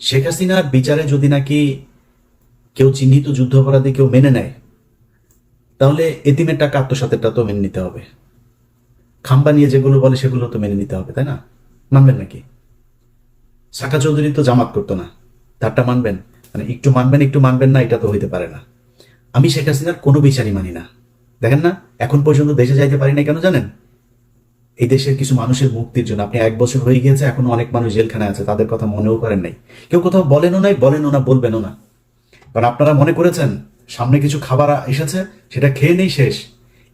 শেখ হাসিনার বিচারে যদি নাকি কেউ চিহ্নিত যুদ্ধাপরাধী কেউ মেনে নেয়, তাহলে এতিমের টাকা আত্মসাতেরটা তো মেনে নিতে হবে। খাম্বা নিয়ে যেগুলো বলে সেগুলো তো মেনে নিতে হবে, তাই না? মানবেন নাকি? সাকা চৌধুরী তো জামাত করতো না, তারটা মানবেন? মানে একটু মানবেন একটু মানবেন না, এটা তো হইতে পারে না। আমি শেখ হাসিনার কোনো বিচারই মানি না। দেখেন না, এখন পর্যন্ত দেশে যাইতে পারি না কেন জানেন? এই দেশের কিছু মানুষের মুক্তির জন্য। আপনি এক বছর হয়ে গিয়েছে, এখন অনেক মানুষ জেলখানায় আছে, তাদের কথা মনেও করেন নাই। কেউ কোথাও বলেনও নাই, বলেনও না, বলবেনও না। কারণ আপনারা মনে করেছেন, সামনে কিছু খাবার এসেছে, সেটা খেয়ে নেই শেষ।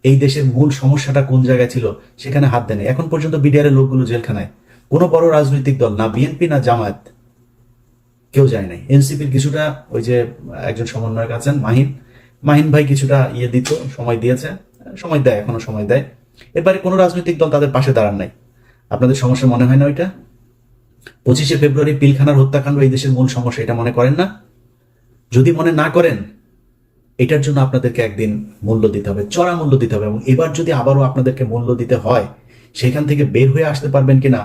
এই দেশের মূল সমস্যাটা কোন জায়গায় ছিল, সেখানে হাত দেয়নি এখন পর্যন্ত বিডিআর লোকগুলো জেলখানায়। কোনো বড় রাজনৈতিক দল, না বিএনপি, না জামায়াত, কেউ যায় নাই। এনসিপির কিছুটা ওই যে একজন সমন্বয়ক আছেন, মাহিন। মাহিন ভাই কিছুটা ইয়ে দিত, সময় দিয়েছে। সময় দেয়, এখনও সময় দেয়। এরপরে কোনো রাজনৈতিক দল তাদের পাশে দাঁড়ান নাই। আপনাদের সমস্যা মনে হয় না ওইটা? পঁচিশে ফেব্রুয়ারি পিলখানার হত্যাকাণ্ড এই দেশের মূল সমস্যা, এটা মনে করেন না? যদি মনে না করেন, এটার জন্য আপনাদেরকে একদিন মূল্য দিতে হবে, চড়া মূল্য দিতে হবে এবং এবার যদি আবারও আপনাদেরকে মূল্য দিতে হয়, সেখান থেকে বের হয়ে আসতে পারবেন কিনা,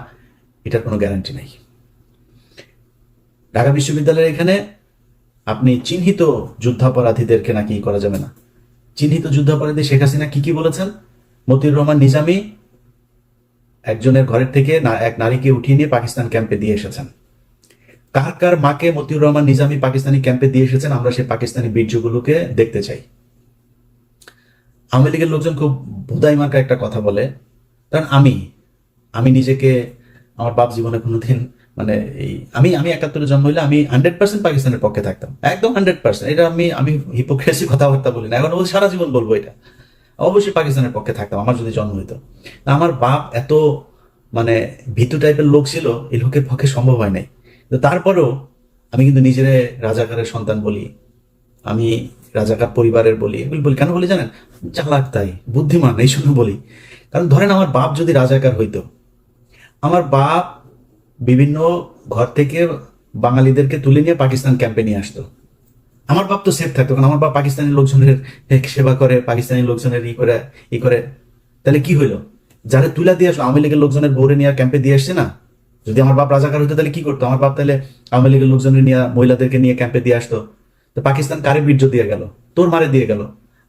এটার কোনো গ্যারান্টি নেই। ঢাকা বিশ্ববিদ্যালয়ের এখানে আপনি চিহ্নিত যুদ্ধাপরাধীদেরকে নাকি করা যাবে না। চিহ্নিত যুদ্ধাপরাধী শেখ হাসিনা কি কি বলেছেন? মতিউর রহমান নিজামী একজনের ঘরের থেকে এক নারীকে উঠিয়ে নিয়ে পাকিস্তান ক্যাম্পে দিয়ে এসেছেন। কার কার মাকে মতিউর রহমান নিজামী পাকিস্তানি ক্যাম্পে দিয়ে এসেছেন, আমরা সেই পাকিস্তানি বীর্যগুলোকে দেখতে চাই। আওয়ামী লীগের লোকজন খুব ভুদাই মার্কা একটা কথা বলে, কারণ আমি আমি নিজেকে, আমার বাপ জীবনে কোনোদিন মানে এই, আমি আমি একাত্তরে জন্ম হইলে আমি হান্ড্রেড পার্সেন্ট পাকিস্তানের পক্ষে থাকতাম, একদম হান্ড্রেড পার্সেন্ট এটা আমি আমি হিপোক্রেসি কথাবার্তা বলি না, এখন সারা জীবন বলব এটা। অবশ্যই পাকিস্তানের পক্ষে থাকতাম, আমার যদি জন্ম হইতো। আমার বাপ এত মানে ভীতু টাইপের লোক ছিল, এই লোকের পক্ষে সম্ভব হয় নাই। তো তারপরেও আমি কিন্তু নিজেরে রাজাকারের সন্তান বলি, আমি রাজাকার পরিবারের বলি, এগুলি বলি। কেন বলি জানেন? চালাক তাই, বুদ্ধিমান, এই জন্য বলি। কারণ ধরেন আমার বাপ যদি রাজাকার হইতো, আমার বাপ বিভিন্ন ঘর থেকে বাঙালিদেরকে তুলে নিয়ে পাকিস্তান ক্যাম্পে নিয়ে আসতো। আমার বাপ তো সেফ থাকতো, কারণ আমার বাপ পাকিস্তানি লোকজনের সেবা করে, পাকিস্তানি লোকজনের ই করে ই করে। তাহলে কি হইল? যারা তুলা দিয়ে আসলো, আওয়ামী লীগের লোকজনের ভোরে নিয়ে ক্যাম্পে দিয়ে আসছে না? যদি আমার বাপ রাজাকার হতো তাহলে কি করতো? আমার বাপ তাহলে আওয়ামী লীগের লোকজনের নিয়ে, মহিলাদেরকে নিয়ে ক্যাম্পে দিয়ে আসতো। তো পাকিস্তান কারে বীর্য দিয়ে গেল? তোর মারে দিয়ে গেল।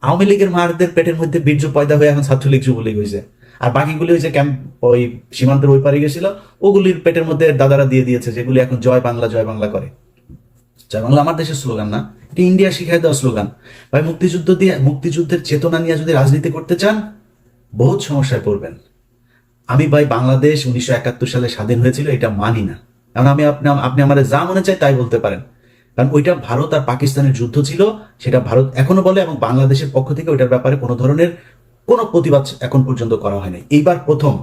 আওয়ামী লীগের মারদের পেটের মধ্যে বীর্য পয়দা হয়ে এখন ছাত্রলীগ যুবলীগ হয়েছে আর বাকিগুলি ওই যে ক্যাম্প ওই সীমান্তের ওই পারে গেছিল, ওগুলির পেটের মধ্যে দাদারা দিয়ে দিয়েছে, যেগুলি এখন জয় বাংলা জয় বাংলা করে। জয় বাংলা আমার দেশের স্লোগান না, এটা ইন্ডিয়া শিখাই দেওয়া স্লোগান। ভাই, মুক্তিযুদ্ধ দিয়ে মুক্তিযুদ্ধের চেতনা নিয়ে যদি রাজনীতি করতে চান, বহুত সমস্যায় পড়বেন। আমি ভাই বাংলাদেশ উনিশশো একাত্তর সালে স্বাধীন হয়েছিল, এটা মানি না। কারণ আমি আপনি আপনি আমার যা মনে চাই তাই বলতে পারেন। কারণ ওইটা ভারত আর পাকিস্তানের যুদ্ধ ছিল, সেটা ভারত এখনও বলে এবং বাংলাদেশের পক্ষ থেকে ওইটার ব্যাপারে কোনো ধরনের কোনো প্রতিবাদ এখন পর্যন্ত করা হয়নি। এইবার প্রথম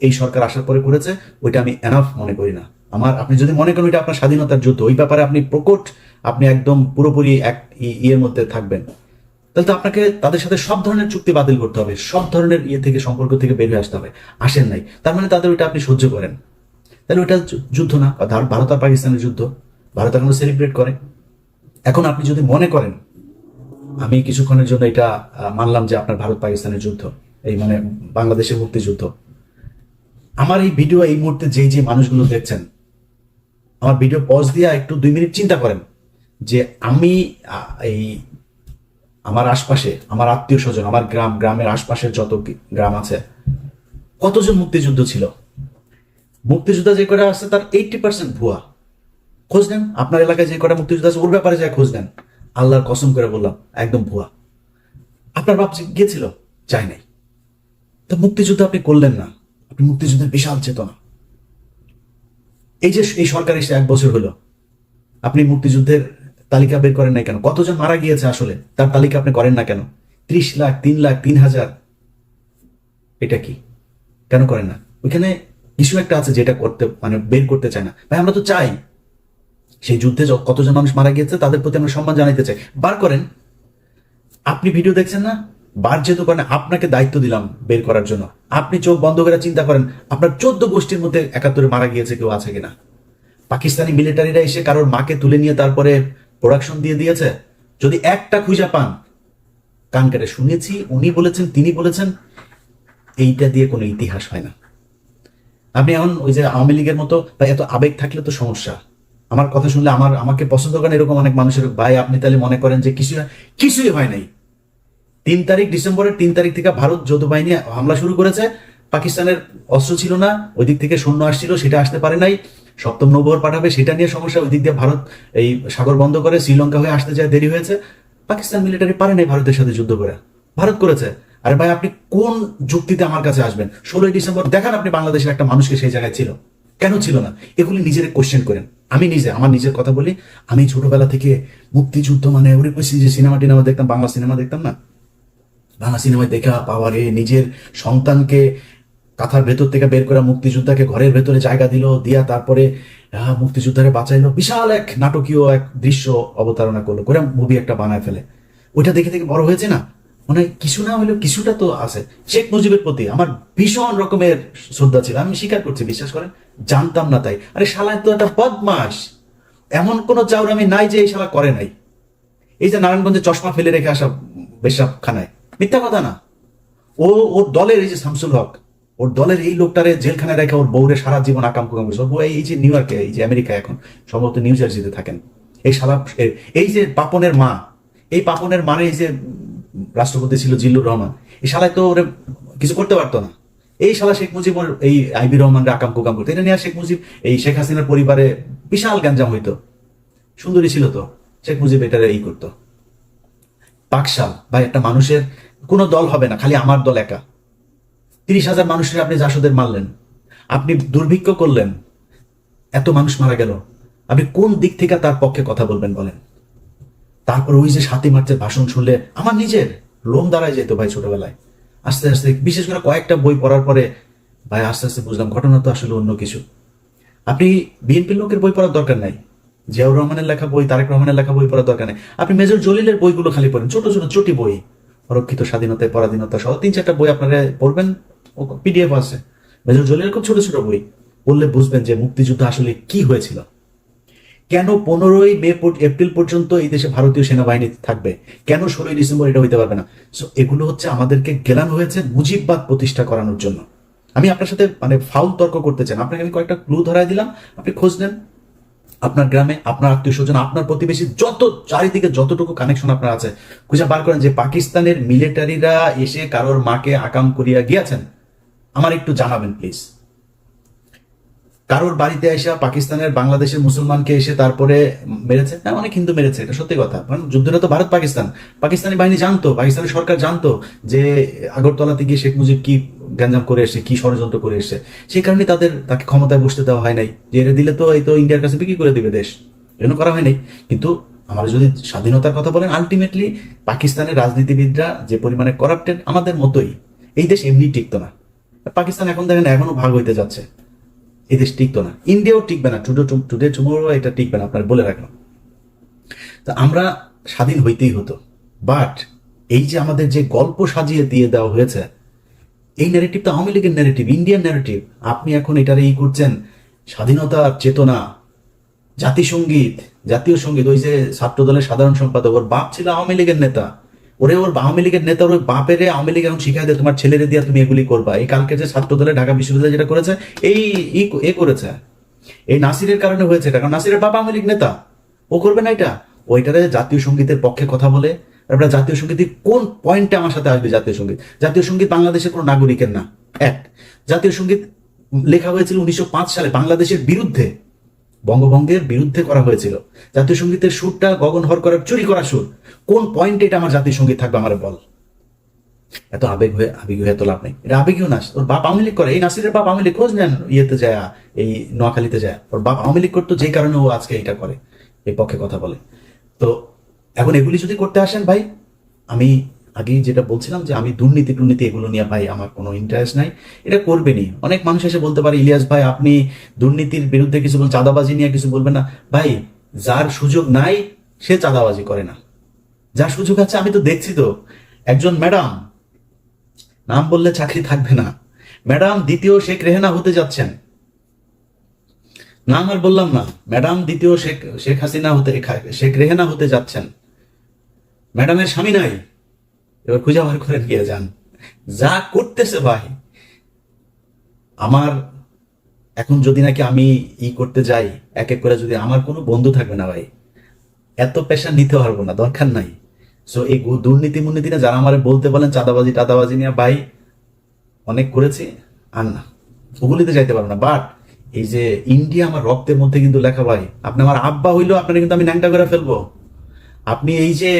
এই সরকার আসার পরে করেছে, ওইটা আমি এনাফ মনে করি না। আমার, আপনি যদি মনে করেন ওইটা আপনার স্বাধীনতার যুদ্ধ, ওই ব্যাপারে আপনি প্রকট, আপনি একদম পুরোপুরি এক ইয়ের মধ্যে থাকবেন। তাহলে তো আপনাকে তাদের সাথে সব ধরনের চুক্তি বাতিল করতে হবে, সব ধরনের ইয়ে থেকে, সম্পর্ক থেকে বেরিয়ে আসতে হবে। আসেন নাই। তার মানে তাদের ওইটা আপনি সহ্য করেন। তাহলে ওইটা যুদ্ধ না। ভারত আর পাকিস্তানের যুদ্ধ। ভারত এখনও সেলিব্রেট করে। এখন আপনি যদি মনে করেন, আমি কিছুক্ষণের জন্য এটা মানলাম যে আপনার ভারত পাকিস্তানের যুদ্ধ, এই মানে বাংলাদেশের মুক্তিযুদ্ধ। আমার এই ভিডিও এই মুহূর্তে যে যে মানুষগুলো দেখছেন আমার ভিডিও পজ দিয়ে একটু দুই মিনিট চিন্তা করেন যে আমি এই আমার আশপাশে, আমার আত্মীয় স্বজন, আমার গ্রাম, গ্রামের আশপাশের যত গ্রাম আছে, কতজন মুক্তিযুদ্ধ ছিল? মুক্তিযোদ্ধা যে কটা আছে তার এইটি পার্সেন্ট ভুয়া। খোঁজ নেন, আপনার এলাকায় যে কটা মুক্তিযোদ্ধা আছে, ওর ব্যাপারে যা খোঁজ নেন। আল্লাহর কসম করে বললাম, একদম ভুয়া। আপনার বাপ গিয়েছিল, যায় নাই। তো মুক্তিযুদ্ধ আপনি করলেন না। আপনি মুক্তিযুদ্ধের বিশাল চেতনা। এই যে এই সরকার এসে এক বছর হলো, আপনি মুক্তিযুদ্ধের তালিকা বের করেন না কেন? কতজন মারা গিয়েছে আসলে? তার তালিকা আপনি করেন না কেন? ত্রিশ লাখ, তিন লাখ, তিন হাজার। এটা কি? কেন করেন না? ওইখানে কিছু একটা আছে যেটা করতে মানে বের করতে চায় না। ভাই, আমরা তো চাই। সেই যুদ্ধে কতজন মানুষ মারা গিয়েছে, তাদের প্রতি আমরা সম্মান জানাইতে চাই। বার করেন। আপনি ভিডিও দেখছেন না? বার যেহেতু করেন আপনাকে দায়িত্ব দিলাম বের করার জন্য। আপনি চোখ বন্ধ করে চিন্তা করেন, আপনার চোদ্দ গোষ্ঠীর মধ্যে একাত্তরে মারা গিয়েছে কেউ আছে কিনা। পাকিস্তানি মিলিটারিরা এসে কারোর মাকে তুলে নিয়ে তারপরে প্রোডাকশন দিয়ে দিয়েছে। যদি একটা খুঁজে পান, কান কেটে শুনেছি, উনি বলেছেন, তিনি বলেছেন, এইটা দিয়ে কোনো ইতিহাস হয় না। আপনি এখন ওই যে আওয়ামী লীগের মতো, বা এত আবেগ থাকলে তো সমস্যা। আমার কথা শুনলে আমার, আমাকে পছন্দ করেন এরকম অনেক মানুষের, ভাই আপনি তাহলে মনে করেন যে কিছু কিছুই হয় নাই। তিন তারিখ ডিসেম্বরের তিন তারিখ থেকে ভারত যৌথ বাহিনী হামলা শুরু করেছে। পাকিস্তানের অস্ত্র ছিল না ওই দিক থেকে সৈন্য আসছিল, সেটা আসতে পারে নাই। সপ্তম নৌবহর পাঠাবে, সেটা নিয়ে সমস্যা ওই দিক দিয়ে ভারত এই সাগর বন্ধ করে শ্রীলঙ্কা হয়ে আসতে যায়, দেরি হয়েছে। পাকিস্তান মিলিটারি পারে নাই ভারতের সাথে যুদ্ধ করে। ভারত করেছে। আরে ভাই, আপনি কোন যুক্তিতে আমার কাছে আসবেন? ষোলোই ডিসেম্বর, দেখান আপনি বাংলাদেশের একটা মানুষকে সেই জায়গায় ছিল। কেন ছিল না? এগুলি নিজের কোশ্চেন করেন। আমি নিজে, আমার নিজের কথা বলি। আমি ছোটবেলা থেকে মুক্তিযুদ্ধ মানে ওরে যে সিনেমা টিনেমা দেখতাম, বাংলা সিনেমা দেখতাম না? বাংলা সিনেমায় দেখা পাওয়া পাওয়ারে নিজের সন্তানকে কাঁথার ভেতর থেকে বের করে মুক্তিযোদ্ধাকে ঘরের ভেতরে জায়গা দিল, দিয়া তারপরে মুক্তিযোদ্ধারে বাঁচাইলো। বিশাল এক নাটকীয় এক দৃশ্য অবতারণা করল। করে মুভি একটা বানায় ফেলে। ওইটা দেখে দেখে বড় হয়েছে না? মানে কিছু না হলেও কিছুটা তো আছে। শেখ মুজিবের প্রতি আমার ভীষণ রকমের শ্রদ্ধা ছিল। আমি স্বীকার করছি, বিশ্বাস করেন? জানতাম না তাই। আরে শালায় তো একটা বদমাস এমন কোন চাউর আমি নাই যে এই শালা করে নাই। এই যে নারায়ণগঞ্জে চশমা ফেলে রেখে আসা বেশাব খানায় মিথ্যা কথা না। ও ওর দলের এই যে শামসুল হক, ওর দলের এই লোকটারে জেলখানায় রেখে ওর বউরে সারা জীবন আকাম কুকাম করেছে বউ এই যে নিউ ইয়র্কে, এই যে আমেরিকা এখন, সম্ভবত নিউ জার্সিতে থাকেন। এই সারা এই যে পাপনের মা, এই পাপনের মারে এই যে রাষ্ট্রপতি ছিল জিল্লুর রহমান, এই শালায় তো ওরে কিছু করতে পারতো না। এই শালা শেখ মুজিব ওর এই আইবি রহমানরে আকাম কুকাম করতো। এটা নিয়ে শেখ মুজিব, এই শেখ হাসিনার পরিবারে বিশাল গ্যাঞ্জাম হইতো। সুন্দরী ছিল তো, শেখ মুজিব এটারে এই করতো। পাকশাল, ভাই, একটা মানুষের কোনো দল হবে না, খালি আমার দল একা। তিরিশ হাজার মানুষের আপনি জাসদের মারলেন, আপনি দুর্ভিক্ষ করলেন, এত মানুষ মারা গেল। আপনি কোন দিক থেকে তার পক্ষে কথা বলবেন বলেন? তারপর ওই যে সাতই মার্চের ভাষণ শুনলে আমার নিজের লোম দাঁড়ায় যেত ভাই ছোটবেলায়। আস্তে আস্তে বিশেষ করে কয়েকটা বই পড়ার পরে ভাই আস্তে আস্তে বুঝলাম ঘটনা তো আসলে অন্য কিছু। আপনি বিএনপির লোকের বই পড়ার দরকার নাই, জিয়াউর রহমানের লেখা বই, তারেক রহমানের লেখা বই পড়ার দরকার নেই। আপনি মেজর জলিলের বইগুলো খালি পড়েন, ছোট ছোট চটি বই। অরক্ষিত স্বাধীনতায়, পরাধীনতা সহ তিন চারটা বই আপনারা পড়বেন। পিডিএফ আছে। মেজর জলিলের খুব ছোট ছোট বই। পড়লে বুঝবেন যে মুক্তিযুদ্ধ আসলে কি হয়েছিল। কেন পনেরোই মে এপ্রিল পর্যন্ত এই দেশে ভারতীয় সেনাবাহিনী থাকবে? কেন ষোলোই ডিসেম্বর এটা হইতে পারবে না? সো এগুলো হচ্ছে আমাদেরকে গেলানো হয়েছে মুজিববাদ প্রতিষ্ঠা করানোর জন্য। আমি আপনার সাথে মানে ফাউল তর্ক করতে চান আপনাকে আমি কয়েকটা ক্লু ধরাই দিলাম। আপনি খোঁজ নেন। আপনার গ্রামে, আপনার আত্মীয় স্বজন আপনার প্রতিবেশী, যত চারিদিকে যতটুকু কানেকশন আপনার আছে, খুঁজে বার করেন যে পাকিস্তানের মিলিটারিরা এসে কারোর মাকে আকাম করিয়া গিয়াছেন। আমার একটু জানাবেন প্লিজ কারোর বাড়িতে এসে পাকিস্তানের বাংলাদেশের মুসলমানকে এসে তারপরে মেরেছে? হ্যাঁ অনেক হিন্দু মেরেছে, এটা সত্যি কথা। কারণ যুদ্ধটা তো ভারত পাকিস্তান পাকিস্তানি বাহিনী জানতো পাকিস্তানের সরকার জানতো যে আগরতলাতে গিয়ে শেখ মুজিব কি গ্যাঞ্জাম করে এসে কি ষড়যন্ত্র করে এসছে। সেই কারণে তাদের, তাকে ক্ষমতায় বসতে দেওয়া হয় নাই। যে এটা দিলে তো এই তো ইন্ডিয়ার কাছে বিক্রি করে দিবে দেশ। এজন্য করা হয় নাই। কিন্তু আমরা যদি স্বাধীনতার কথা বলেন আলটিমেটলি পাকিস্তানের রাজনীতিবিদরা যে পরিমাণে করাপ্টেড আমাদের মতোই, এই দেশ এমনি টিকতো না। পাকিস্তান এখন দেখেন, এখনও ভাগ হইতে যাচ্ছে। এই দেশ টিকতো না। ইন্ডিয়াও টিকবে না। টুডে টুডে টুমোরো এটা টিকবে না, আপনার বলে রাখলাম। তা আমরা স্বাধীন হইতেই হতো। বাট এই যে আমাদের যে গল্প সাজিয়ে দিয়ে দেওয়া হয়েছে এই ন্যারেটিভ তো আওয়ামী লীগের ন্যারেটিভ ইন্ডিয়ান ন্যারেটিভ আপনি এখন এটার এই করছেন স্বাধীনতার চেতনা জাতিসঙ্গীত জাতীয় সংগীত, ওই যে ছাত্র দলের সাধারণ সম্পাদক, ওর বাপ ছিল আওয়ামী লীগের নেতা। ওরে ওর আওয়ামী লীগের নেতা, ওর বাপের আওয়ামী লীগ এখন শিখাই দেয়, তোমার ছেলেরে দিয়া তুমি এগুলি করবা। এই কালকে যে ছাত্র দলে ঢাকা বিশ্ববিদ্যালয় যেটা করেছে, এই এ করেছে। এই নাসিরের কারণে হয়েছে এটা, কারণ নাসিরের বাবা আওয়ামী লীগ নেতা। ও করবে না এটা। ওইটারে জাতীয় সঙ্গীতের পক্ষে কথা বলে তারপরে জাতীয় সংগীত কোন পয়েন্টে আমার সাথে আসবে জাতীয় সংগীত? জাতীয় সংগীত বাংলাদেশের কোনো নাগরিকের না। এক, জাতীয় সংগীত লেখা হয়েছিল উনিশশো পাঁচ সালে বাংলাদেশের বিরুদ্ধে। বঙ্গভঙ্গের বিরুদ্ধে করা হয়েছিল। জাতীয় সঙ্গীতের সুরটা গগন হর করার চুরি করা সুর। কোন পয়েন্টে এটা আমার জাতীয় সংগীত থাকবে আমার বল? এত আবেগ হয়ে আবেগ হয়ে এত লাভ নেই। এটা আবেগীয় নাচ ওর বাপ আওয়ামী লীগ করে। এই নাসিরের বাপ আওয়ামী লীগ খোঁজ নেন ইয়েতে যায়, এই নোয়াখালীতে যায়। ওর বাপ আওয়ামী লীগ করতো যে কারণে ও আজকে এটা করে। এই পক্ষে কথা বলে। তো এখন এগুলি যদি করতে আসেন ভাই, আমি আগেই যেটা বলছিলাম যে আমি দুর্নীতি টুর্নীতি এগুলো নিয়ে ভাই আমার কোনো ইন্টারেস্ট নাই। এটা করবেনি অনেক মানুষ এসে বলতে পারে, ইলিয়াস ভাই, আপনি দুর্নীতির বিরুদ্ধে কিছু বল, চাঁদাবাজি নিয়ে কিছু বলবেন না। ভাই, যার সুযোগ নাই, সে চাঁদাবাজি করে না। যার সুযোগ আছে, আমি তো দেখছি তো। একজন ম্যাডাম, নাম বললে চাকরি থাকবে না। ম্যাডাম, দ্বিতীয় শেখ রেহেনা হতে যাচ্ছেন। নাম আর বললাম না। ম্যাডাম, দ্বিতীয় শেখ শেখ হাসিনা হতে শেখ রেহেনা হতে যাচ্ছেন। ম্যাডামের স্বামী নাই। এবার খুঁজে বার করে গিয়ে যান যা করতেছে ভাই। আমার এখন যদি নাকি আমি ই করতে যাই, এক এক করে যদি আমার কোনো বন্ধু থাকবে না ভাই, এত পেশা নিতে পারব না, দরকার নাই। সো এই দুর্নীতি মুর্নীতি না যারা আমার বলতে বলেন, চাঁদাবাজি, টাদাবাজি নিয়ে, ভাই, অনেক করেছি, আর না, ওগুলিতে যাইতে পারব না। বাট এই যে ইন্ডিয়া আমার রক্তের মধ্যে কিন্তু লেখা ভাই, আপনি আমার আব্বা হইল আপনার কিন্তু আমি ন্যাংটা করে ফেলব। আপনি এই যে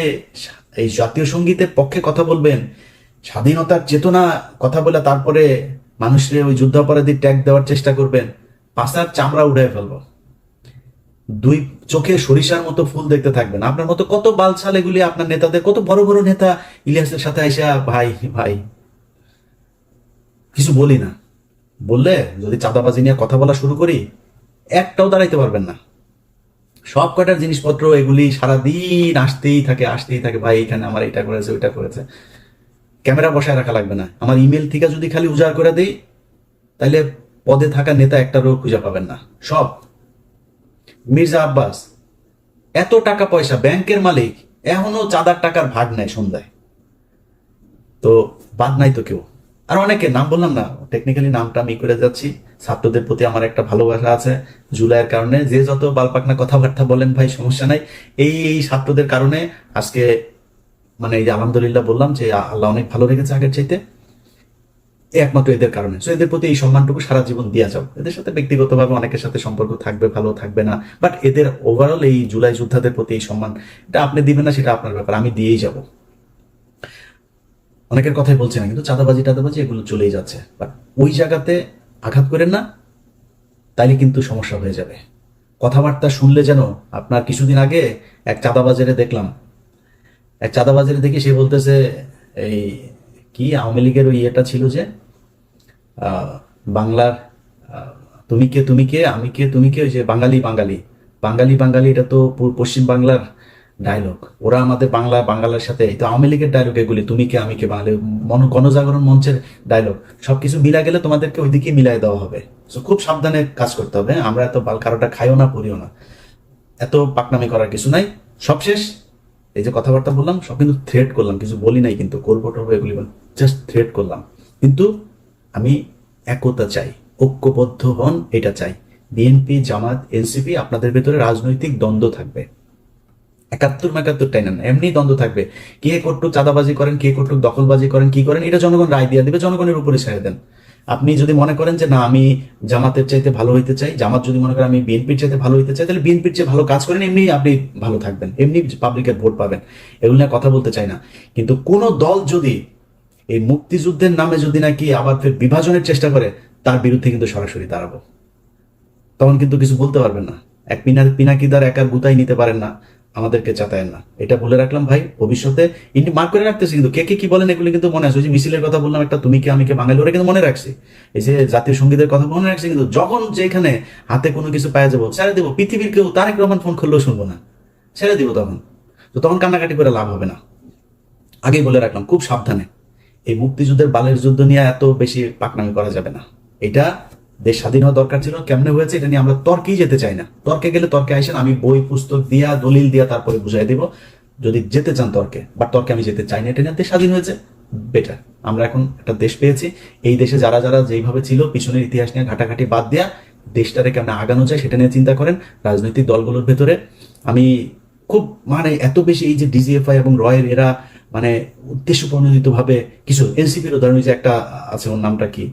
এই জাতীয় সঙ্গীতের পক্ষে কথা বলবেন, স্বাধীনতার চেতনা কথা বলে তারপরে মানুষের ওই যুদ্ধাপরাধী ট্যাগ দেওয়ার চেষ্টা করবেন, পাশার চামড়া উড়াই ফেলব। দুই চোখে সরিষার মতো ফুল দেখতে থাকবেন। আপনার মতো কত বালছাল এগুলি আপনার নেতাদের, কত বড় বড় নেতা ইলিয়াসের সাথে আইসা, ভাই ভাই, কিছু বলি না। বললে যদি চাঁদাবাজি নিয়ে কথা বলা শুরু করি, একটাও দাঁড়াইতে পারবেন না। সব কটার জিনিসপত্র এগুলি সারাদিন আসতেই থাকে আসতেই থাকে, ভাই এখানে আমার এটা করেছে, ওইটা করেছে। ক্যামেরা বসায় রাখা লাগবে না। আমার ইমেল থেকে যদি খালি উজাড় করে দিই তাহলে পদে থাকা নেতা একটারও খুঁজে পাবেন না। সব। মির্জা আব্বাস, এত টাকা পয়সা, ব্যাংকের মালিক, এখনও চাঁদার টাকার ভাগ নেয় সন্ধ্যায়। তো বাদ নাই তো কেউ। আর অনেকে, নাম বললাম না টেকনিক্যালি নামটা আমি করে যাচ্ছি। ছাত্রদের প্রতি আমার একটা ভালোবাসা আছে জুলাইয়ের কারণে। যে যত বালপাকনা কথাবার্তা বলেন ভাই, সমস্যা নাই। এই এই ছাত্রদের কারণে আজকে মানে এই যে আলহামদুলিল্লাহ বললাম যে আল্লাহ অনেক ভালো রেখেছে আগের চাইতে একমাত্র এদের কারণে। সো এদের প্রতি এই সম্মানটুকু সারা জীবন দিয়া যাও। এদের সাথে ব্যক্তিগতভাবে অনেকের সাথে সম্পর্ক থাকবে, ভালো থাকবে না। বাট এদের ওভারঅল এই জুলাই যোদ্ধাদের প্রতি এই সম্মান, এটা আপনি দিবেন না, সেটা আপনার ব্যাপার। আমি দিয়েই যাব। অনেকের কথাই বলছি না, কিন্তু চাঁদাবাজি টাদাবাজি এগুলো চলেই যাচ্ছে। বাট ওই জায়গাতে আঘাত করেন না, তাইলে কিন্তু সমস্যা হয়ে যাবে। কথাবার্তা শুনলে যেন আপনার কিছুদিন আগে এক চাঁদাবাজারে দেখলাম। এক চাঁদাবাজারে দেখি সে বলতেছে, এই কি আওয়ামী লীগের ওই ইয়েটা ছিল যে বাংলার তুমি কে তুমি কে, আমি কে, তুমি কে, ওই যে বাঙালি বাঙালি। বাঙালি বাঙালি, এটা তো পশ্চিম বাংলার ডায়লগ ওরা আমাদের বাংলা বাঙালির সাথে এই তো আওয়ামী লীগের ডায়লগ এগুলি তুমি কে আমি কে বাঙালি মন গণজাগরণ মঞ্চের ডায়লগ সবকিছু মিলা গেলে তোমাদেরকে ওইদিকে মিলাই দেওয়া হবে। So, খুব সাবধানে কাজ করতে হবে? আমরা এত কারোটা খাইও না পড়িও না। এত পাকনামি করার কিছু নাই। সবশেষ এই যে কথাবার্তা বললাম সব কিন্তু থ্রেট করলাম কিছু বলি নাই কিন্তু করব টরবো এগুলি জাস্ট থ্রেট করলাম। কিন্তু আমি একতা চাই ঐক্যবদ্ধ হন এটা চাই। বিএনপি জামাত এনসিপি আপনাদের ভেতরে রাজনৈতিক দ্বন্দ্ব থাকবে। একাত্তর মেকাত্তর টাই না। এমনি দ্বন্দ্ব থাকবে। কে কটুক চাঁদাবাজি করেন, কে কটুক দখলবাজি করেন, কি করেন, এটা জনগণ রায় দিয়ে দেবে, জনগণের উপরে ছেড়ে দেন। আপনি যদি মনে করেন যে, না, আমি জামাতের চাইতে ভালো হইতে চাই, জামাত যদি মনে করেন আমি বিএনপির চাইতে ভালো হইতে চাই, তাহলে বিএনপির চেয়ে ভালো কাজ করেন, এমনি আপনি ভালো থাকবেন। এমনি পাবলিকের ভোট পাবেন। এগুলো নিয়ে কথা বলতে চাই না। কিন্তু কোন দল যদি এই মুক্তিযুদ্ধের নামে যদি নাকি আবার ফের বিভাজনের চেষ্টা করে, তার বিরুদ্ধে কিন্তু সরাসরি দাঁড়াবো। তখন কিন্তু কিছু বলতে পারবেন না। এক পিনা পিনাকিদার একার গুতাই নিতে পারেন না। আমাদেরকে চাতায়েন না। এটা বলে রাখলাম ভাই, ভবিষ্যতে ইন্ডি মার্ক করে রাখতেছি কিন্তু কে কে কি বলেন এগুলো কিন্তু মনে আছে। ওই যে মিছিলের কথা বললাম, একটা তুমি কে, আমি কে, বাঙালি, ওরা কিন্তু মনে রাখছি। এই যে জাতীয় সঙ্গীতের কথা মনে রাখছি কিন্তু যখন যেখানে হাতে কোনো কিছু পাওয়া যাব, ছেড়ে দেবো। পৃথিবীর কেউ তারেক রহমান ফোন করলেও শুনব না। ছেড়ে দিব তখন। তো তখন কান্নাকাটি করে লাভ হবে না। আগেই বলে রাখলাম, খুব সাবধানে। এই মুক্তিযুদ্ধের বালের যুদ্ধ নিয়ে এত বেশি পাকনামি করা যাবে না। এটা দেশ স্বাধীন হওয়া দরকার ছিল, কেমনে হয়েছে এটা নিয়ে আমরা তর্কেই যেতে চাই না। তর্কে গেলে তর্কে আসেন আমি বই, পুস্তক দিয়া, দলিল দিয়া তারপরে বুঝাই দেব। যদি যেতে চান তর্কে বা তর্কে আমি যেতে চাই না, এটা নিয়ে দেশ স্বাধীন হয়েছে বেটার আমরা এখন একটা দেশ পেয়েছি, এই দেশে যারা যারা যেইভাবে ছিল, পিছনের ইতিহাস নিয়ে ঘাটাঘাটি বাদ দেয়া দেশটারে কেমন আগানো যায় সেটা নিয়ে চিন্তা করেন রাজনৈতিক দলগুলোর ভেতরে। আমি খুব মানে এত বেশি এই যে ডিজিএফআই এবং রয়ের এরা মানে উদ্দেশ্য প্রণোদিত ভাবে কিছু এনসিপির উদাহরণ যে একটা আছে, ওর নামটা কি?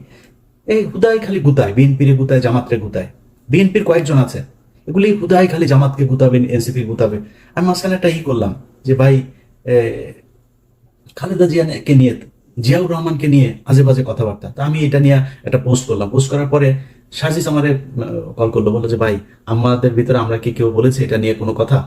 এই হুদাই খালি গুতায়, বিএনপির গুতায়, জামাতরে গুতায়। বিএনপির কয়েকজন আছে। এগুলি হুদাই খালি জামাতকে গুতাবে, এনসিপি গুতাবে। আমি মাঝখানে একটা ই করলাম যে, ভাই খালেদা জিয়াকে নিয়ে, জিয়াউর রহমানকে নিয়ে আজে বাজে কথাবার্তা। তা আমি এটা নিয়ে একটা পোস্ট করলাম। পোস্ট করার পরে সাজিস আমারে কল করল। বলল যে, ভাই, আমাদের ভিতরে আমরা কি কেউ বলেছে এটা নিয়ে কোনো কথা?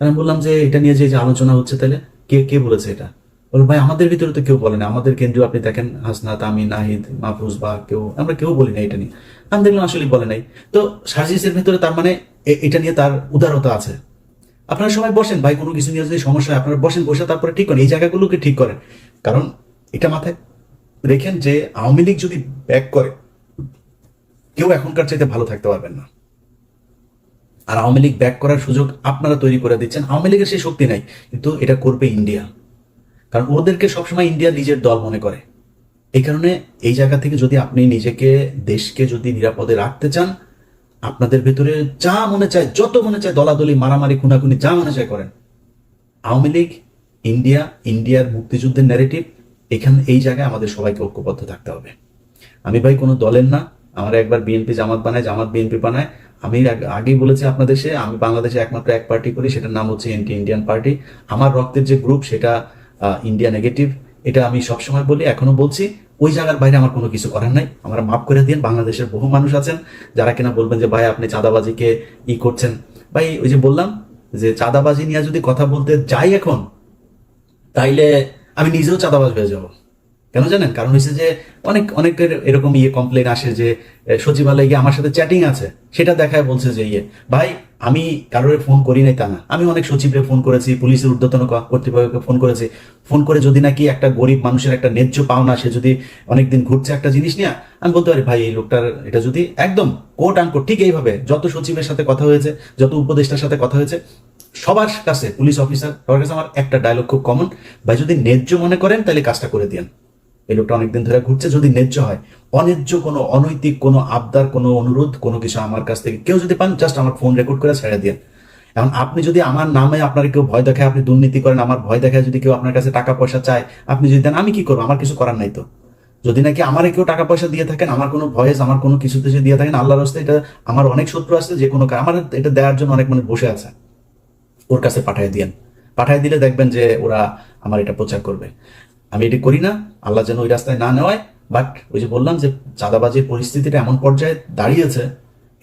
আমি বললাম যে, এটা নিয়ে যে আলোচনা হচ্ছে তাহলে, কে কে বলেছে এটা? বলল ভাই, আমাদের ভিতরে তো কেউ বলে না। আমাদের কেন্দ্রীয় আপনি দেখেন, হাসনাত আমি নাহিদ, মাহফুজ বা কেউ, আমরা কেউ বলি না এটা নিয়ে। আমি দেখলাম আসলে বলে নাই। তো সাজিসের ভিতরে তার মানে এটা নিয়ে তার উদারতা আছে। আপনারা সবাই বসেন, ভাই, কোনো কিছু নিয়ে যদি সমস্যা হয়, আপনারা বসেন, বসে তারপরে ঠিক করেন। এই জায়গাগুলোকে ঠিক করেন। কারণ এটা মাথায় রেখেন যে, আওয়ামী লীগ যদি ব্যাক করে, কেউ এখনকার চাইতে ভালো থাকতে পারবেন না। আর আওয়ামী লীগ ব্যাক করার সুযোগ আপনারা তৈরি করে দিচ্ছেন। আওয়ামী লীগের সেই শক্তি নাই। কিন্তু এটা করবে ইন্ডিয়া। কারণ ওদেরকে সবসময় ইন্ডিয়া নিজের দল মনে করে। এই কারণে এই জায়গা থেকে যদি আপনি নিজেকে, দেশকে যদি নিরাপদে রাখতে চান, আপনাদের ভেতরে যা মনে চায়, যত মনে চায় দলাদলি, মারামারি, খুনাখুনি, যা মনে চায় করেন। আওয়ামী লীগ, ইন্ডিয়া, ইন্ডিয়ার মুক্তিযুদ্ধের ন্যারেটিভ এখানে, এই জায়গায় আমাদের সবাইকে ঐক্যবদ্ধ থাকতে হবে। আমি ভাই কোনো দলের না, আমার একবার বিএনপি জামাত বানায়, জামাত বিএনপি বানায়। আমি আগেই বলেছি আপনাদের আমি বাংলাদেশে একমাত্র এক পার্টি করি, সেটার নাম হচ্ছে এন্টি ইন্ডিয়ান পার্টি আমার রক্তের যে গ্রুপ সেটা ইন্ডিয়া নেগেটিভ এটা আমি সবসময় বলি, এখনও বলছি, ওই জায়গার বাইরে আমার কোনো কিছু করার নাই। আমরা মাফ করে দিন বাংলাদেশের বহু মানুষ আছেন, যারা কিনা বলবেন যে, ভাই, আপনি চাঁদাবাজিকে ই করছেন। ভাই, ওই যে বললাম যে, চাঁদাবাজি নিয়ে যদি কথা বলতে যাই এখন, তাইলে আমি নিজেও চাঁদাবাজ হয়ে যাব। কেন জানেন? কারণ হচ্ছে যে অনেক, অনেকের এরকম ইয়ে কমপ্লেন আসে যে সচিবালয়ে গিয়ে আমার সাথে চ্যাটিং আছে। সেটা দেখায় বলছে যে ইয়ে ভাই, আমি কারোর ফোন করি নাই তা না। আমি অনেক সচিবকে ফোন করেছি, পুলিশের ঊর্ধ্বতন কর্তৃপক্ষকে ফোন করেছি। ফোন করে যদি নাকি একটা গরিব মানুষের একটা ন্যায্য পাওনা, সে যদি অনেকদিন ঘুরছে একটা জিনিস নিয়ে, আমি বলতে পারি, ভাই, এই লোকটার, এটা যদি একদম কোট আনকোট ঠিক এইভাবে যত সচিবের সাথে কথা হয়েছে, যত উপদেষ্টার সাথে কথা হয়েছে, সবার কাছে, পুলিশ অফিসার সবার কাছে আমার একটা ডায়লগ খুব কমন ভাই, যদি ন্যায্য মনে করেন, তাহলে কাজটা করে দিন। এই লোকটা অনেকদিন ধরে ঘুরছে, যদি ন্যায্য হয়। অন্যায্য কোনো অনৈতিক, কোনো আবদার, কোনো অনুরোধ, কোনো কিছু আমার কাছ থেকে কেউ যদি পান জাস্ট আমার ফোন রেকর্ড করে ছেড়ে দিন এখন আপনি যদি আমার নামে আপনার কেউ ভয় দেখায়, আপনি দুর্নীতি করেন, আমার ভয় দেখায় যদি কেউ আপনার কাছে টাকা পয়সা চায়, আপনি যদি দেন, আমি কি করব? আমার কিছু করার নাই তো। যদি নাকি আমার কেউ টাকা পয়সা দিয়ে থাকেন, আমার কোনো ভয়েস, আমার কোনো কিছুতে যদি দিয়ে থাকেন, আল্লাহর হস্তে এটা আমার অনেক শত্রু আছে, যে কোনো আমার এটা দেওয়ার জন্য অনেক মানুষ বসে আছে। ওর কাছে পাঠিয়ে দিয়েন। পাঠিয়ে দিলে দেখবেন যে ওরা আমার এটা প্রচার করবে। আমি এটি করি না, আল্লাহ যেন ওই রাস্তায় না নেওয়ায় বাট ওই যে বললাম যে চাঁদাবাজির পরিস্থিতিটা এমন পর্যায়ে দাঁড়িয়েছে,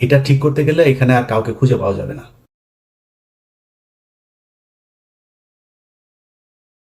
এটা ঠিক করতে গেলে এখানে আর কাউকে খুঁজে পাওয়া যাবে না।